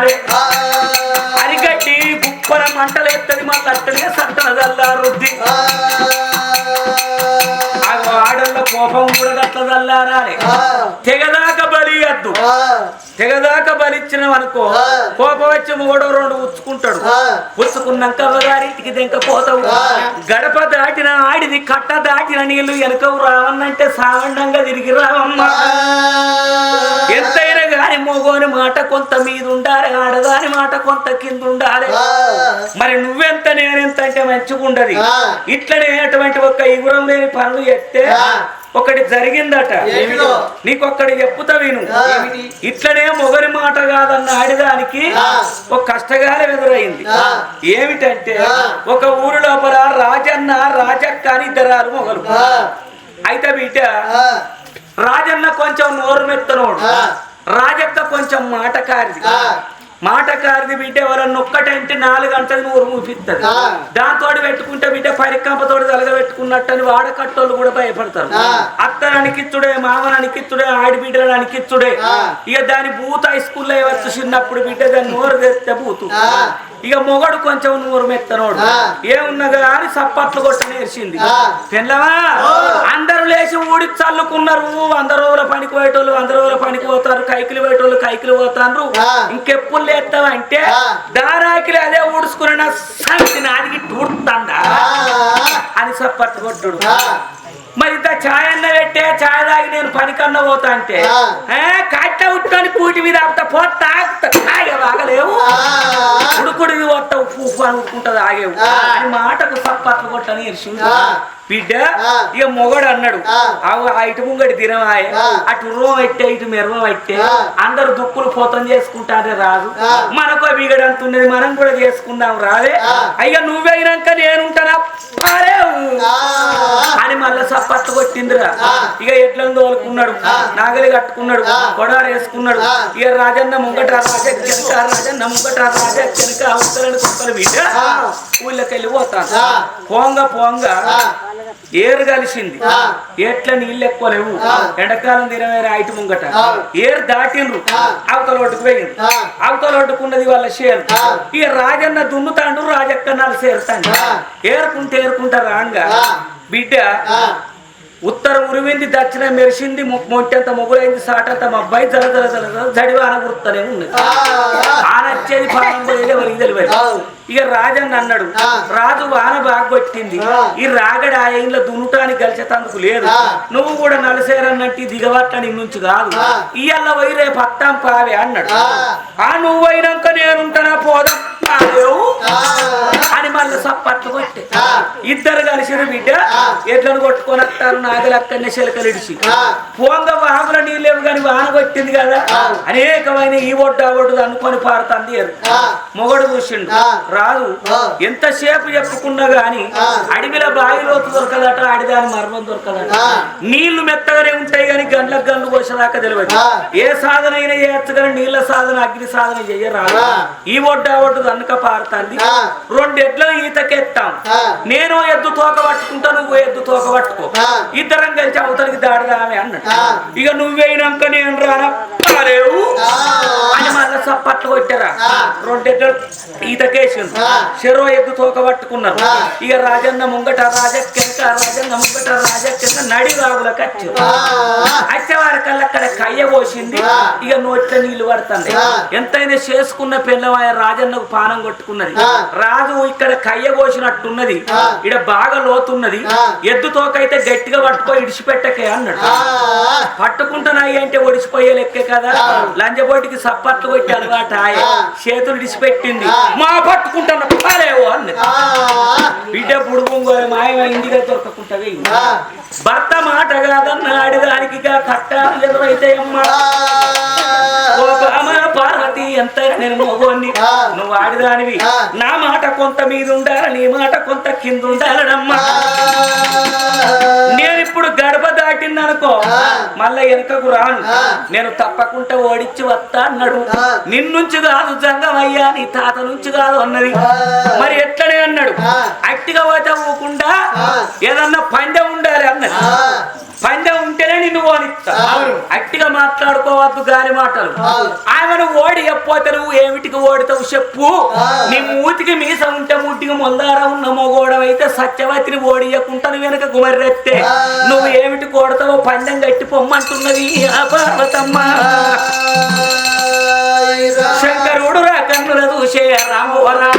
ఉండాలి అరికట్టి కుప్పల మంటలు ఎత్తది మా తట్టనే సంతన చల్లారుద్ది ఆడల్ల కోపం కూడా గట్ల చల్లారాలి తెగదాక తెగదాక బలిచ్చిన అనుకో కోపం వచ్చి మూడో రెండు ఉచ్చుకుంటాడు. పుచ్చుకున్నాక అవ్వగారింటికి దెంక పోతావు? గడప దాటిన ఆడిది కట్ట దాటిన నీళ్ళు వెనకవు రావన్నంటే సాగండంగా తిరిగి రావమ్మ ఎంతైనా గాని మోగోని మాట కొంత మీద ఉండాలి ఆడదాని మాట కొంత కింద ఉండాలి మరి నువ్వెంత నేనెంత అంటే మంచిగుండదు. ఇట్లనే అటువంటి ఒక ఇగురం లేని పనులు ఎత్తే ఒకటి జరిగిందట? నీకొక్కడి చెప్పుతా విను? ఇట్లనే మొగరి మాట కాదన్న ఆడిదానికి ఒక కష్టగాలం ఎదురైంది. ఏమిటంటే ఒక ఊరు లోపల రాజన్న రాజక్క అని ఇద్దరాలు మొగలు. అయితే బిడ్డ రాజన్న కొంచెం నోరు మెత్తనోడు. రాజక్క కొంచెం మాటకారిది మాటకారిది బిడ్డ ఎవరన్నా ఒక్కటంటే నాలుగు గంటలు నూరు మూపిస్తుంది. దాంతో పెట్టుకుంటే బిడ్డ పరికంపతోటి తలగ పెట్టుకున్నట్టని వాడకట్టోళ్ళు కూడా భయపడతారు ఆ. అత్తని అనికిచ్చుడే మామని అనికిచ్చుడే ఆడి బిడ్డని అనికిచ్చుడే. ఇక దాని బూత హై స్కూల్లో వచ్చి చిన్నప్పుడు బిడ్డ దాన్ని నోరు తెస్తే ఆ. ఇక మొగడు కొంచెం నోరు మెత్తనోడు ఆ. ఏమున్నగా అని సప్పట్లు కొట్ట నేర్చింది. పెళ్ళవా అందరూ లేచి ఊడి చల్లుకున్నారు. అందరు రోజుల పనికి పోయేటోళ్ళు వంద రోజుల పనికి పోతారు. కైకిలు పోయేటోళ్ళు కైకిలు పోతారు. ఇంకెప్పుడు లేస్తావంటే. దారాకిలు అదే ఊడుచుకున్న సంచి నాదికి టూడుతుందా అని సప్పట్లు కొట్టుడు. మరి ఇంత ఛాయ్ అన్న పెట్టే ఛాయ్ తాగి నేను పనికన్నా పోతా అంటే కట్ట ఉట్టుకొని కూటి మీద ఆపుతా పోతా ఆగలేవు. ఉడుకుడిది వస్తా ఉప్పు ఉప్పు అనుకుంటది ఆగేవు. అని మాటకు సప్పట్లు కొట్టని ఇరిసింది ఆ. బిడ్డ. ఇక మొగడు అన్నాడు. ఇటు ముంగడి దినమాయ ఆ. అటు రూమ్ పెట్టే ఇటు మెరవం పెట్టే. అందరు దుక్కులు పోతం చేసుకుంటారే రాదు. మనకో బిగడంతున్నది మనం కూడా చేసుకుందాం ఆ. అయ్యా నువ్వైనాక నేనుంటానా? అని మళ్ళా సప్పట్లు కొట్టిందిరా. ఇక ఎట్లను తోలుకున్నాడు. నాగలి కట్టుకున్నాడు. కొడారు వేసుకున్నాడు. ఇక రాజన్న ముంగట రాజ వెనక రాజన్న ముంగట రాజ వెనక అవతలని కుక్కలు బిడ్డ. ఊళ్ళకెళ్ళి పోతాను. పోంగ పోంగ ఏరు కలిసింది. ఎట్ల నీళ్ళు ఎక్కువ లేవు. ఎండాకాలం దినమైన ఐటు ముంగట. ఏరు దాటిండ్రు. అవతల ఒడ్డుకు పోయింది. అవతల ఒడ్డుకున్నది వాళ్ళ షేర్. ఇక రాజన్న దున్నుతాండు రాజక్క నాలుగు చేరుతాండు. ఏరుకుంటే ఏరుకుంటా రాంగా. బిడ్డ ఉత్తరం ఉరివింది దక్షిణం మెరిసింది ము- మొట్టంత మొగులైంది సాటంత మబ్బాయి జల జల జల జల జడివాన గుర్తనే ఉన్నది ఆనొచ్చేది పానం పోయేది ఎవరికి తెలియదు అవును. ఇక రాజన్న అన్నాడు. రాజు వాన బాగా కొట్టింది ఆ. ఈ రాగడ ఆ ఇంట్లో దున్నుటానికి గలిచేతందుకు లేదు. నువ్వు కూడా నలసేరన్నట్టు దిగవట్టని నుంచి కాదు పోయి రేపు అత్తాం పావే అన్నాడు ఆ. ఆ నువ్వు అయినాక నేనుంటానా పోదాం పాలేవు అని మళ్ళీ సప్పట్లు కొట్టి. ఇద్దరు కలిసిన బిడ్డ ఆ. ఎట్లను కొట్టుకొని వస్తారు నాగలు అక్కడనే చిలకలు ఇడిచి ఆ. పోంగ వాగుల నీళ్ళేవు కానీ వాన కొట్టింది కదా. అనేకమైన ఈ ఒడ్డు ఆ ఒడ్డు అనుకొని పారుతుంది. మొగడు చూసిండు. రాదు. ఎంతసేపు చెప్పుకున్నా గాని. అడవిలో బావిలోకి దొరకదట ఆడిదాని మర్మం దొరకదట. నీళ్ళు మెత్తగానే ఉంటాయి కానీ గంటలకు గంటలు పోసేదాకా తెలియదు. ఏ సాధన అయినా చేయొచ్చు కానీ నీళ్ళ సాధన అగ్ని సాధన చెయ్యరాదు. ఈ ఒడ్డు ఆ ఒడ్డు దనక పారుతుంది. రెండు ఎడ్లను ఈతకెత్తాం. నేను ఎద్దు తోక పట్టుకుంటా నువ్వు ఎద్దు తోక పట్టుకో. ఇద్దరం కలిసి అవతలికి దాడదామే అన్నాడు ఆ. ఇక నువ్వైనాక నేను రానా మళ్ళా సప్పట్లు కొట్టారా. రెండెడ్డలు ఈతకేసింది ఆ. చెరో ఎద్దు తోక పట్టుకున్నారు. ఇక రాజన్న ముంగట రాజక్కెంక రాజన్న ముంగట రాజక్కెంక నడి వాగుల కచ్చు వచ్చేవారి కల్లా అక్కడ కయ్య పోసింది. ఇక నోట్ల నీళ్ళు పడుతుంది. ఎంతైనా చేసుకున్న పిల్లవాయ రాజన్నకు పానం కొట్టుకున్నది. రాజు ఇక్కడ కయ్య కోసినట్టున్నది. ఇడ బాగా లోతున్నది. ఎద్దు తోకైతే గట్టిగా పట్టుకో ఇడిచిపెట్టకే అన్నాడు పట్టుకుంటున్నాయి అంటే ఒడిచిపోయే లెక్కే కదా లంజబోటికి సప్పట్లు కొట్టి అలవాటు చేతులు డిసిపెట్టింది మా పట్టుకుంటాను పాలేవు అన్నది. బిడ్డ పుడుకుంగోలే మాయమైందిగా దొరకకుంటవే భర్త మాట కాదన్న ఆడిదానికి కట్టాలు ఎదురైతే అమ్మ. ఓ బామ పార్వతి ఎంత నేను మోగోన్ని నువ్వు ఆడిదానివి. నా మాట కొంత మీద ఉండాలి నీ మాట కొంత కింద ఉండాలనమ్మా నేను ఇప్పుడు గడప దాటిందనుకో మళ్ళా వెనకకు రాను. నేను తప్పకుండా ఓడిచ్చి వస్తా అన్నాడు. నిన్నుంచి కాదు జంగమయ్యా నీ తాత నుంచి కాదు అన్నది. మరి ఎట్లనే అన్నాడు? అట్టిగా పోతే ఊకుండా ఏదన్నా పందెం ఉండాలి అన్నది. పందెం ఉంటేనే నిన్ను ఓడిస్తా అట్టిగా మాట్లాడుకోవద్దు గాని మాటలు. ఆమెను ఓడి ఎప్పోతే నువ్వు ఏమిటికి ఓడితావు చెప్పు. నీ మూతికి మీస ఉంటే ముట్టికి మొల్దార ఉన్న మొగోడవైతే సత్యవతిని ఓడియకుండా వెనక గుమర్రెత్తే. నువ్వు ఏమిటి కొడతావో పందెం కట్టి పొమ్మంటున్నది ఆ పార్వతమ్మ శంకరుడు రా కన్నుల చూసే రామవరా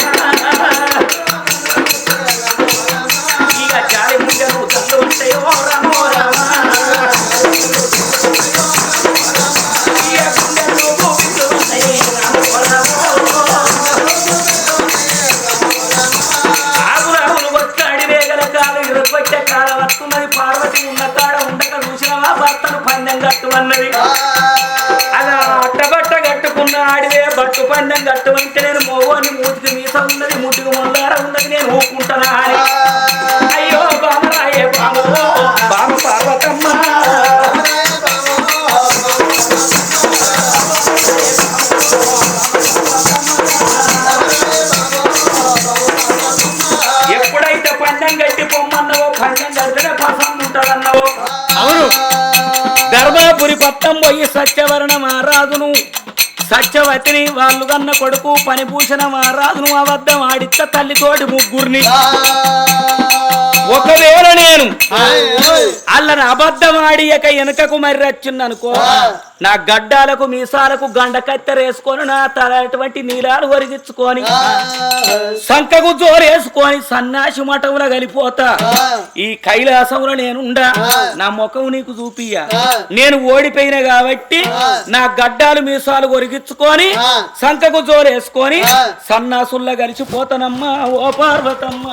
సత్యవతిని వాళ్ళు కన్న కొడుకు పనిభూషణ మహారాజును అబద్ధం ఆడిత్త తల్లితోటి ముగ్గురిని. ఒకవేళ నేను? అల్లని అబద్ధం ఆడియక వెనుకకు మరి వచ్చిందనుకో నా గడ్డాలకు మీసాలకు గండ కత్తెరేసుకొని నా తల అటువంటి నీలాలు ఒరిగించుకొని సంకకు జోరేసుకొని సన్నాసి మఠముల కలిపోతా. ఈ కైలాసంలో నేనుండా నా ముఖం నీకు చూపియ్య. నేను ఓడిపోయిన కాబట్టి నా గడ్డాలు మీసాలు ఒరిగించుకొని సంకకు జోరేసుకొని సన్నాసుల్లా కలిసిపోతానమ్మా ఓ పార్వతమ్మ.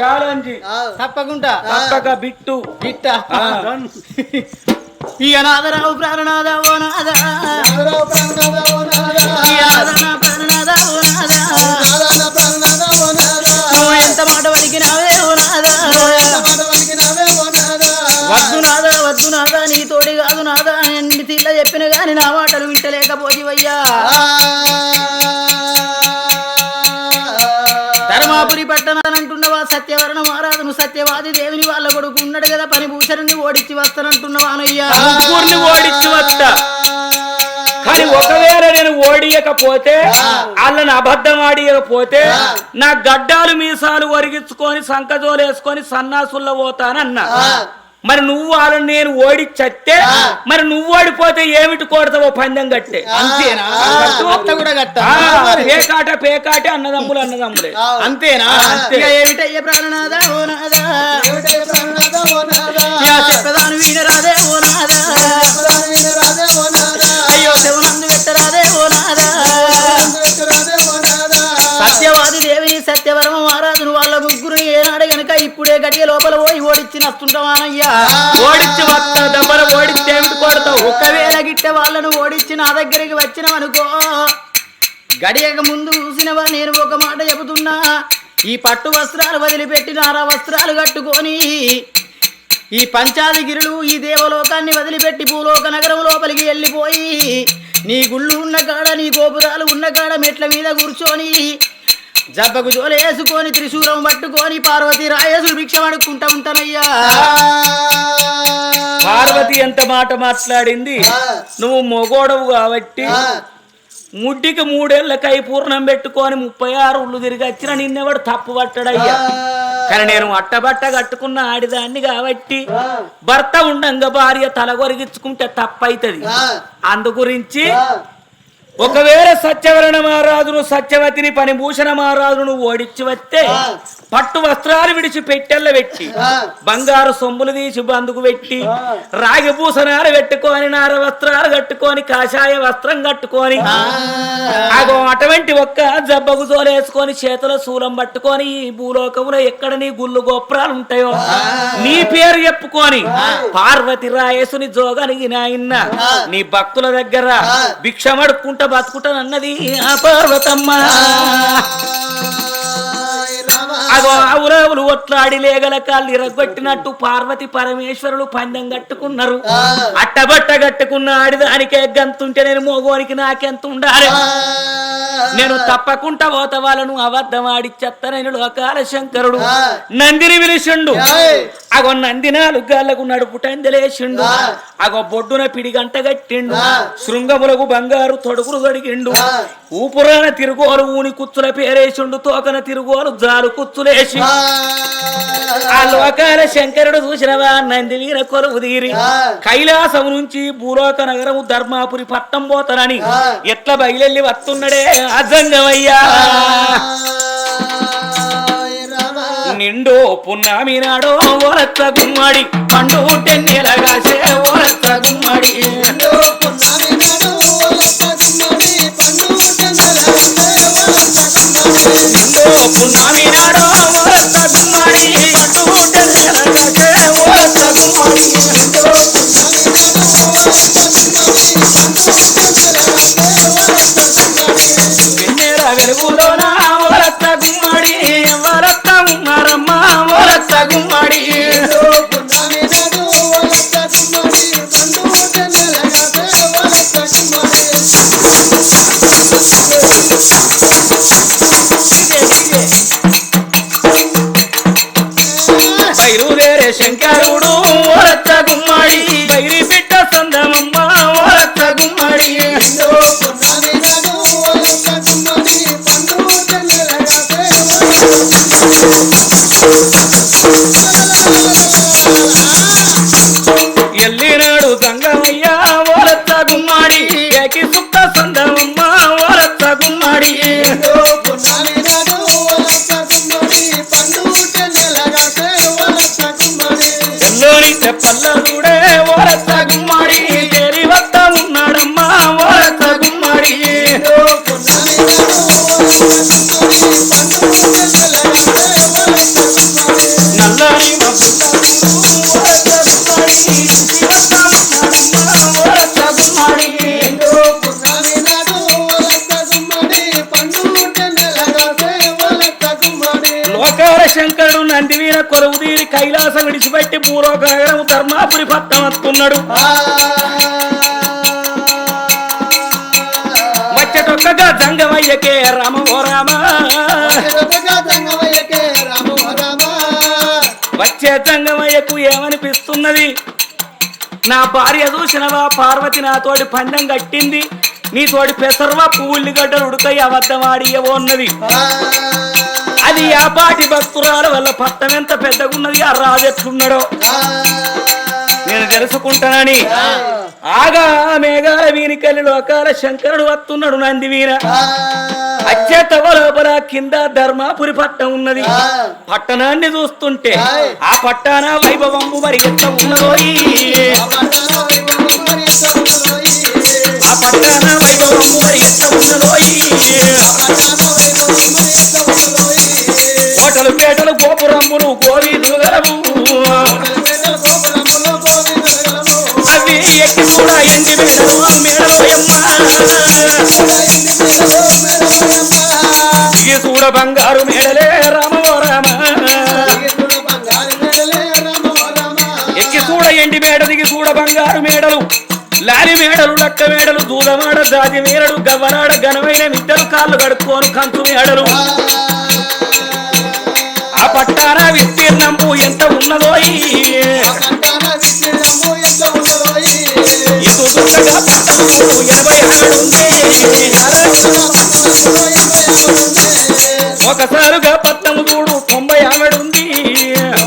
చాలండి తప్పకుండా. తప్పక బిట్టు. బిట్ట. ఆ. ఇక నాదరావు ప్రాణనాద ఓ నువ్వు ఎంత మాట పలికినావే ఓ వద్దు నాద వద్దు నాద నీ తోడి కాదు నాద. ఎన్ని తీళ్ళ చెప్పిన గాని నా మాటలు వింటలేకపోయివయ్యా ధర్మాపురి పట్టణాలంటున్నవా? సత్యవరణ మహారాజును సత్యవాది దేవుని వాళ్ళ కొడుకు ఉన్నాడు కదా పని భూషణుని ఓడించి వస్తానంటున్నవానయ్యా ముగ్గురిని ఓడించి వస్తా. కానీ ఒకవేళ నేను ఓడియకపోతే వాళ్ళని అబద్ధం ఆడియకపోతే నా గడ్డాలు మీసాలు ఒరిగించుకొని సంకజోలేసుకొని సన్నాసుల్లో పోతానన్నా. మరి నువ్వు వాళ్ళని నేను ఓడిచ్చస్తే మరి నువ్వు ఓడిపోతే ఏమిటి కొడతావో పందెం కట్టే? అంతేనా? అత్త కూడా గట్ట ఆ, పేకాట పేకాటే అన్నదమ్ములు అన్నదమ్ములే. అంతేనా? ఏమిటయ్య ప్రాణనాథ ఓ నాదా చెప్పదాను వీణరాదే ఓ నాదా గడియ లోపల పోయి ఓడిచ్చి నస్తుంటావానయ్యా. ఓడించి వస్తా దెబ్బల ఓడిస్తే ఏమిటి కొడతావు? ఒకవేళ గిట్ట వాళ్ళను ఓడించి నా దగ్గరికి వచ్చినవనుకో గడియక ముందు చూసినవా? నేను ఒక మాట చెబుతున్నా. ఈ పట్టు వస్త్రాలు వదిలిపెట్టి నారా వస్త్రాలు కట్టుకొని ఈ పంచాదిగిరులు ఈ దేవలోకాన్ని వదిలిపెట్టి భూలోక నగరం లోపలికి వెళ్ళిపోయి నీ గుళ్ళు ఉన్న కాడ నీ గోపురాలు ఉన్న కాడ మెట్ల మీద కూర్చొని జబ్బకు జోలు వేసుకొని త్రిశూలం పట్టుకొని పార్వతి రాయేసులు భిక్ష అడుక్కుంటా ఉంటానయ్యా. పార్వతి ఎంత మాట మాట్లాడింది? నువ్వు మొగోడవు కాబట్టి ముడ్డికి మూడేళ్ళ కై పూర్ణం పెట్టుకొని ముప్పై ఆరు ఉళ్ళు తిరిగి వచ్చిన నిన్నెవడు తప్పు పట్టడయ్యా? కానీ నేను అట్టబట్ట కట్టుకున్న ఆడిదాన్ని కాబట్టి భర్త ఉండంగా భార్య తల కొరిగించుకుంటే తప్పైతది అందు గురించి ఒకవేళ సత్యవరణ మహారాజును సత్యవతిని పనిభూషణ మహారాజును ఓడించి వస్తే పట్టు వస్త్రాలు విడిచి పెట్టెల్ల పెట్టి బంగారు సొమ్ములు తీసి బందుకు పెట్టి రాగి పూసనాలు పెట్టుకొని నార వస్త్రాలు కట్టుకొని కాషాయ వస్త్రం కట్టుకొని అగో అటువంటి ఒక్క జబ్బకు జోలేసుకొని చేతుల శూలం పట్టుకొని ఈ భూలోకములో ఎక్కడ నీ గుళ్ళు గోపురాలు ఉంటాయో నీ పేరు చెప్పుకొని పార్వతి రాయేసుని జోగనిగి నాయన్న నీ భక్తుల దగ్గర భిక్షమడుక్కుంట బతుకుతానన్నది ఆ పార్వతమ్మ. అగో ఆవురావులు ఒట్లాడి లేగల కాళ్ళు ఇరగొట్టినట్టు పార్వతి పరమేశ్వరులు పందెం కట్టుకున్నారు. అట్టబట్ట కట్టుకున్న ఆడిదానికే గంతుంటే నేను మోగోనికి నాకెంత ఉండాలి? నేను తప్పకుండా పోత వాళ్ళను అబద్ధం ఆడిచ్చేస్తానని లోకాల శంకరుడు. నందిని పిలిచిండు. అగో నందినాలు గాళ్ళకు నడుపుటందలేసిండు అగో బొడ్డున పిడి గంట కట్టిండు శృంగములకు బంగారు తొడుగులు గడిగిండు ఊపురాన తిరుగోలు ఊని కుచ్చుల పేరేసిండు. తోకన తిరుగోలు జాలు కుచ్చులేసి ఆ. లోకాల శంకరుడు చూసినవా? నంది వీర కొలువు తీరి. కైలాసం నుంచి భూలోక నగరము ధర్మాపురి పట్టం పోతానని ఎట్లా బయలెళ్ళి వస్తున్నాడే అజంగమయ్యా నిండు పున్నామి నాడో ఓరత్త గుమ్మడి పండు టెన్నెలగాసే ఓరత్త గుమ్మడి. పున్నామి నాడో ఓరత్త గుమ్మడి పండు టెన్నెలగాసే ఓరత్త గుమ్మడి వెన్నెల వెలుగులోన ఓరత్త గుమ్మడి ఎవరత్త ఉన్నారమ్మా ఓరత్త గుమ్మడి కైలాసం విడిచిపెట్టి పూర్వక నగరము ధర్మాపురి పట్టం వస్తున్నాడు వచ్చటొక్కగా జంగమయ్యకే రామ ఓ రామ. వచ్చే జంగమయ్యకు ఏమనిపిస్తున్నది? నా భార్య చూసినవా? పార్వతి నాతోటి పందెం కట్టింది. నీతోటి పెసర్వా పువ్వుల్లి గడ్డలు ఉడకై అబద్ధం ఆడియవో ఉన్నది అది ఆ పాటి భక్తురాల వల్ల పట్టం ఎంత పెద్దగున్నది ఆ రాజు ఎట్లున్నాడో నేను తెలుసుకుంటానని. ఆగా మేఘాల వీనికెళ్ళి లోకాల శంకరుడు వస్తున్నాడు నంది వీర అచ్చేతవ లోపల కింద ధర్మాపురి పట్టం ఉన్నది. పట్టణాన్ని చూస్తుంటే ఆ. పట్టాన వైభవంబు మరి ఎట్లా ఉన్నదోయి ఆ పట్టాన వైభవంబు మరి ఎట్లా ఉన్నదోయి కోటలు పేటలు గోపురములు గోవీధులు గలవు అవి ఎక్కి కూడా ఎండి మేడలు మేడలోయమ్మ. దిగి చూడ బంగారు మేడలే రామ రామ ఎక్కి చూడ ఎండి మేడ దిగి చూడ బంగారు మేడలు. లాలి మేడలు లక్క మేడలు దూరమాడ దాది మేడలు గవ్వనాడ ఘనమైన మిద్దలు కాళ్ళు కడుక్కోను కంతు మేడలు. ఆ పట్టాన విస్తీర్ణము ఎంత ఉన్నదో ఇటు దుర్గగా పట్టణము ఎనభై ఆడుంది ఒకసారిగా పట్టణము చూడు తొంభై ఆమెడుంది అడ్డసారుగా ఆమెడుంది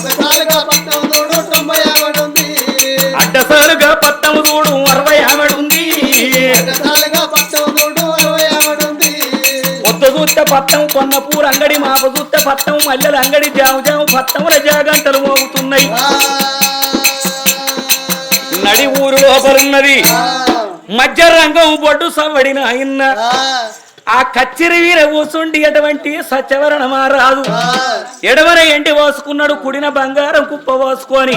పట్టం కొన్న పూర అంగడి మాప చూస్తే పట్టం మల్లెల అంగడి జాము జాము పట్టముల జాగంటలు మోగుతున్నాయి నడి ఊరు లోపలున్నది. మధ్య రంగం బొడ్డు సవడిన ఆయన ఆ కచ్చిరి వీర కూసుండి ఎటువంటి సత్యవరణమా రాదు ఎడవన ఎండి పోసుకున్నాడు కుడిన బంగారం కుప్ప పోసుకొని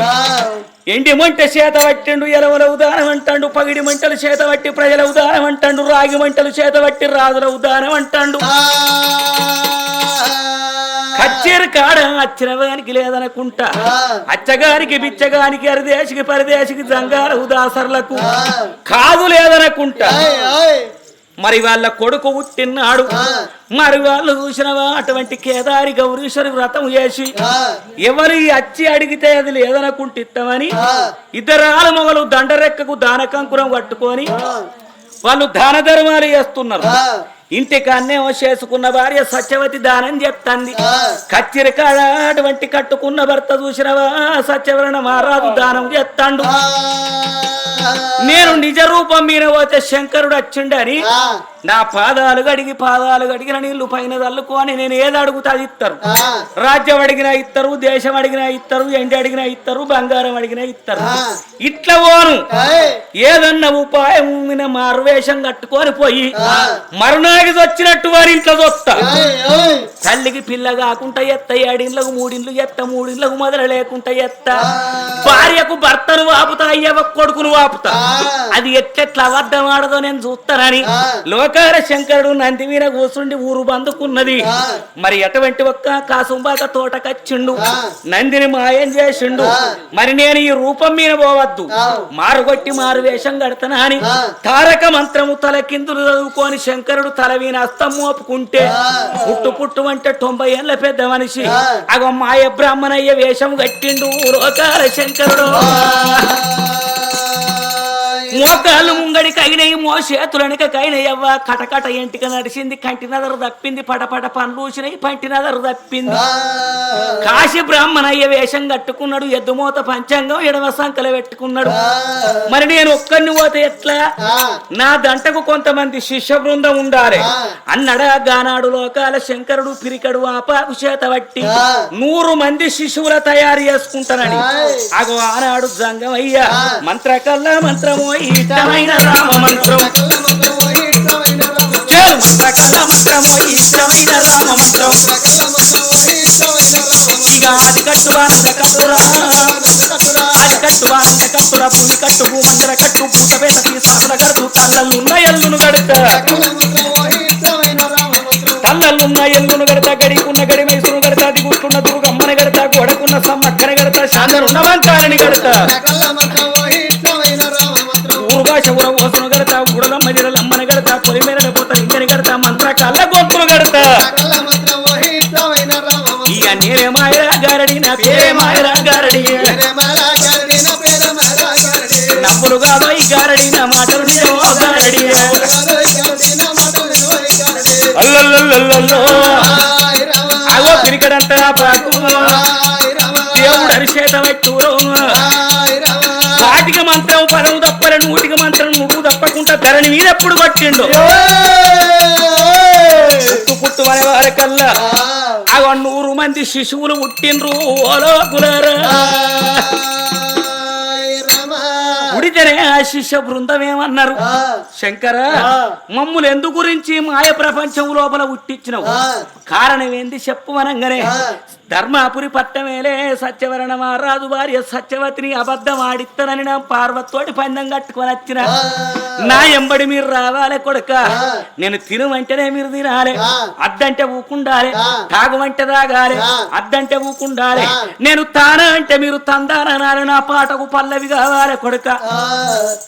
ఎండి మంట చేత పట్టిండు ఎలవల ఉదానం అంటాడు పగిడి మంటలు చేత పట్టి ప్రజల ఉదానం అంటాడు రాగి మంటలు చేత పట్టి రాజుల ఉదానం అంటాడు. కచ్చేరి కాడ అచ్చినవానికి లేదనుకుంటా. అచ్చగానికి బిచ్చగానికి అరిదేశికి పరదేశికి జంగాల ఉదాసరులకు కాదు లేదనుకుంటా. మరి వాళ్ళ కొడుకు పుట్టినాడు మరి వాళ్ళు చూసినవా అటువంటి కేదారి గౌరీశ్వరి వ్రతం చేసి ఎవరు అచ్చి అడిగితే అది లేదనుకుంటే ఇస్తామని ఇద్దరాల మొగలు దండరెక్కకు దానకంకురం కట్టుకొని వాళ్ళు దాన ధర్మాలు చేస్తున్నారు. ఇంటికాన్నేమో చేసుకున్న భార్య సత్యవతి దానం చెప్తాంది. కచ్చిరి కాడ అటువంటి కట్టుకున్న భర్త చూసినవా సత్యవరణ మహారాజు దానం చేస్తాండు నేను నిజ రూపం మీద పోతే శంకరుడు వచ్చిండని నా పాదాలు గడిగి పాదాలు గడిగిన నీళ్ళు పైన చల్లుకొని నేను ఏది అడుగుతా అది ఇస్తారు రాజ్యం అడిగినా ఇస్తారు దేశం అడిగినా ఇస్తారు ఎండి అడిగినా ఇస్తారు బంగారం అడిగినా ఇస్తారు ఇట్లా పోను ఏదన్నా ఉపాయం మారువేషం కట్టుకొని పోయి మరునాగి వచ్చినట్టు వారి ఇంట్లో చూస్తా తల్లికి పిల్ల కాకుండా ఎత్త ఏడిండ్లకు మూడిండ్లు ఎత్త మూడిండ్లకు మొదలు లేకుండా ఎత్త. భార్యకు భర్తను వాపుతా అయ్యవ కొడుకును వాపుతా. అది ఎట్లెట్లా అబద్ధం ఆడదో నేను చూస్తానని లోకాల శంకరుడు నంది మీద కూసుండి ఊరు బందుకున్నది. మరి ఎటువంటి ఒక్క కాసుంబాక తోటకచ్చిండు? నందిని మాయం చేసిండు? మరి నేను ఈ రూపం మీద పోవద్దు. మారుగొట్టి మారు వేషం కడతానా అని తారక మంత్రము తల కిందులు చదువుకొని శంకరుడు తల వీణ అస్తం మోపుకుంటే పుట్టు పుట్టు అంటే తొంభై ఏళ్ళ పెద్ద మనిషి. అగో మాయ బ్రాహ్మణయ్య వేషం కట్టిండు లోకాల శంకరుడు. మోకాళ్ళు ముంగడికి అయినాయి మో చేతులనిక కైనయ్యవ్వ. కటకట ఎంటిక నడిచింది కంటి నదరు తప్పింది పటపట పంటి నదరు తప్పింది కాశీ బ్రాహ్మణయ్య వేషం కట్టుకున్నాడు ఎద్దుమూత పంచాంగం ఎడమ సంకల పెట్టుకున్నాడు. మరి నేను ఒక్కడిని పోతే ఎట్లా? నా దంటకు కొంతమంది శిష్య బృందం ఉండాలి అన్నడా గానాడు లోకాల శంకరుడు పిరికడు ఆపాకు చేత పట్టి నూరు మంది శిశువుల తయారు చేసుకుంటానని. అగో ఆనాడు జంగమయ్య. మంత్రకల్లా మంత్రమో ఇష్టమైన రామ మంత్రం. చేరు మంత్రకల్లా ఇష్టమైన రామ మంత్రం. ఇక అది కట్టు వానంద కట్టురా. అది కట్టు వానంద కట్టురా పులి కట్టు భూమందర కట్టు పూట పేత తీసాసుల కట్టు తల్లలున్న ఎల్లును గడుత తల్లలున్న ఎల్లును గడత గడికున్న గడి మైసును గడత అది కూర్చున్న దుర్గమ్మని గడత గొడకున్న సమ్మక్కని గడత శాంతనున్న వంకాయని గడత శవుర ఓసును గడత గుడలమ్మ జిడలమ్మని గడత పొలి మేరడ పోత ఇంజని గడత మంత్ర కళ్ళ గొంతులు గడత నేరే మాయరా గారడి నా పేరే మాయరా గారడి. నవ్వులు కాదో ఈ గారడి. నా మాటలు నిజమో గారడి. అల్లల్లల్లల్లో అగో పిరికడంతా పాకు ధరణి మీద ఎప్పుడు కొట్టిండు పుట్టు పుట్టు అగో నూరు మంది శిశువులు పుట్టిండ్రు ఓలో కులారా ఉడితేనే ఆ శిష్య బృందం ఏమన్నారు శంకర మమ్ములు ఎందు గురించి మాయ ప్రపంచం లోపల ఉట్టించినవు? కారణం ఏంది చెప్పమనంగానే ధర్మాపురి పట్టమేలే సత్యవరణ మహారాజు భార్య సత్యవతిని అబద్ధం ఆడిస్తానని నా పార్వతోటి పందెం కట్టుకొని వచ్చిన. నా ఎంబడి మీరు రావాలి కొడుక. నేను తినమంటేనే మీరు తినాలి. అద్దంటే ఊకుండాలి. తాగమంటే తాగాలి. అద్దంటే ఊకుండాలి. నేను తాన అంటే మీరు తందాననాలి నా పాటకు పల్లవి కావాలి కొడుక.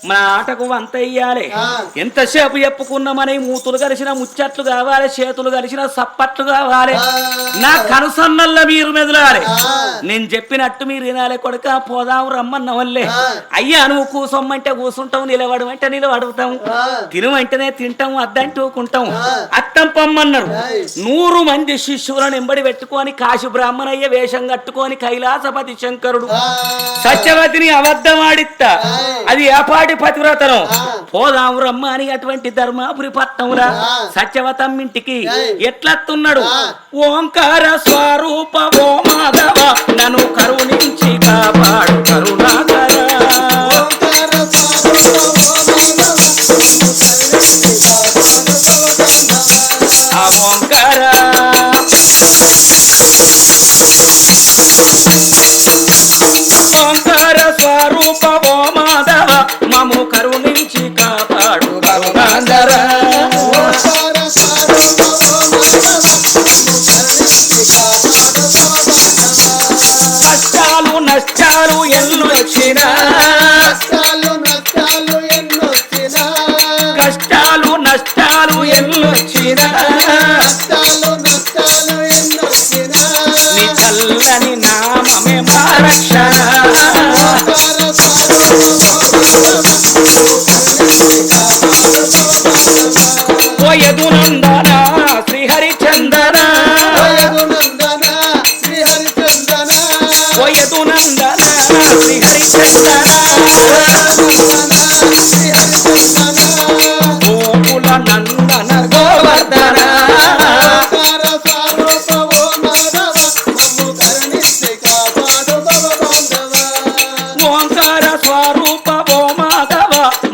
మన ఆటకు వంత ఇయ్యాలి. ఎంతసేపు చెప్పుకున్నామని మూతులు కలిసిన ముచ్చట్లు కావాలి. చేతులు కలిసిన సప్పట్లు కావాలి. నా కనుసన్నల్లో మీరు మెదలాలి. నేను చెప్పినట్టు మీరు వినాలి కొడుక పోదాం రమ్మన్న వల్లే అయ్యా నువ్వు కూసొమ్మంటే కూసుంటాం నిలబడమంటే నిలబడుతాం తినమంటేనే తింటాం అద్దంటే ఊకుంటాం అత్తం పమ్మన్నారు. నూరు మంది శిష్యులను ఎంబడి పెట్టుకొని కాశీ బ్రాహ్మణయ్య వేషం కట్టుకొని కైలాసపతి శంకరుడు. సత్యవతిని అబద్ధం ఆడిత్తా అది ఏపాటి పతివ్రతను. ఆ. పోదాం రమ్మ అని అటువంటి ధర్మాపురి. సత్యవతం ఇంటికి ఏయ్. ఎట్లత్తున్నాడు. ఓంకార స్వరూప ఓ మాధవ నన్ను కరుణించి కాపాడు కరుణాకర. ఓంకార ఆ ఓంకార ఓంకార స్వరూప ఓ మాధవ మము కరుణించి కాపాడు కరుణాకర. కష్టాలు వచ్చినా. కష్టాలు నష్టాలు ఎన్నో వచ్చినా నీ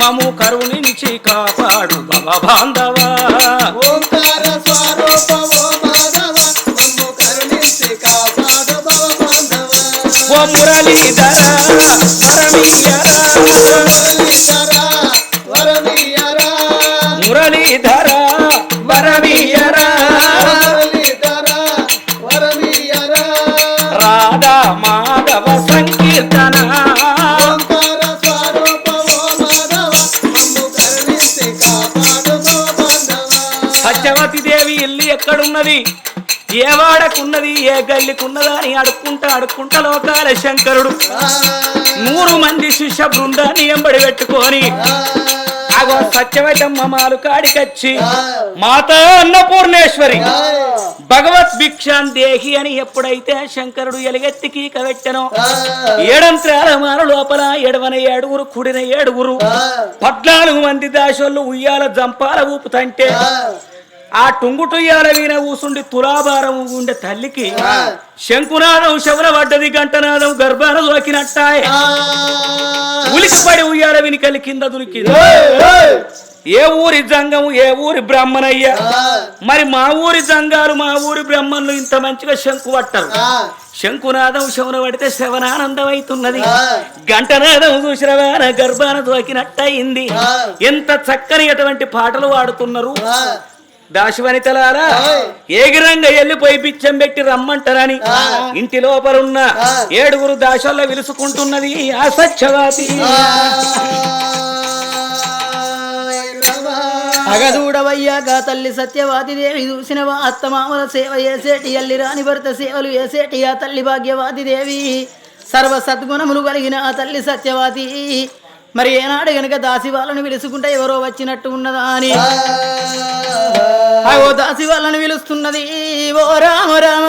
మము కరుణించి కాపాడు భవ బాంధవా. మురళీధర వరమియ్యరా మురళీధర వరమియ్యరా రాధా మాధవ సంకీర్తన. సత్యవతి దేవి ఇల్లు ఎక్కడున్నది? ఏ ఏ గల్లికున్నదా అని అడుక్కుంటా అడుక్కుంటా లోకాల శంకరుడు. నూరు మంది శిష్య బృందాన్ని ఎంబడి పెట్టుకొని అగో సత్యవతమ్మ మాలు కాడికచ్చి మాత అన్నపూర్ణేశ్వరి భగవత్ భిక్షాన్ దేహి అని ఎప్పుడైతే శంకరుడు ఎలుగెత్తి కీక పెట్టెనో ఏడంత్రాల మాన లోపల ఎడవన ఏడుగురు కుడిన ఏడుగురు పద్నాలుగు మంది దాసోళ్ళు ఉయ్యాల జంపాల ఊపుతంటే ఆ టుంగుటుయ్యాల వీణ ఊసుండి తులాభారం ఉండే తల్లికి శంకునాదం శవన పడ్డది గంటనాదం గర్భాన దొరికినట్టాయ్. ఉలికిపడి ఉయ్యాల వినికలి కింద దులికింది. ఏ ఊరి జంగం ఏ ఊరి బ్రాహ్మణయ్య? మరి మా ఊరి జంగాలు మా ఊరి బ్రహ్మణులు ఇంత మంచిగా శంకు పట్టరు. శంకునాదం శవన పడితే శవనానందం అవుతున్నది గంటనాదం చూసినవాన గర్భాన దోకినట్టయింది ఎంత చక్కని అటువంటి పాటలు వాడుతున్నారు దాశవనితలారా ఏగిరంగా వెళ్ళిపోయి బిచ్చం పెట్టి రమ్మంటారని ఇంటి లోపలున్న ఏడుగురు దాశల్లో విలుసుకుంటున్నది ఆ. సత్యవాతి అగదూడవయ్యాక తల్లి సత్యవాది దేవి చూసినవా? అత్తమామల సేవ చేసేటి ఎల్లి రాని భర్త సేవలు చేసేటి ఆ తల్లి భాగ్యవాది దేవి సర్వ సద్గుణములు కలిగిన ఆ తల్లి సత్యవాది. మరి ఏనాడు గనక దాసి వాళ్ళని పిలుచుకుంటే ఎవరో వచ్చినట్టు ఉన్నదా అని? ఓ దాసి వాళ్ళని పిలుస్తున్నది. ఓ రామ రామ.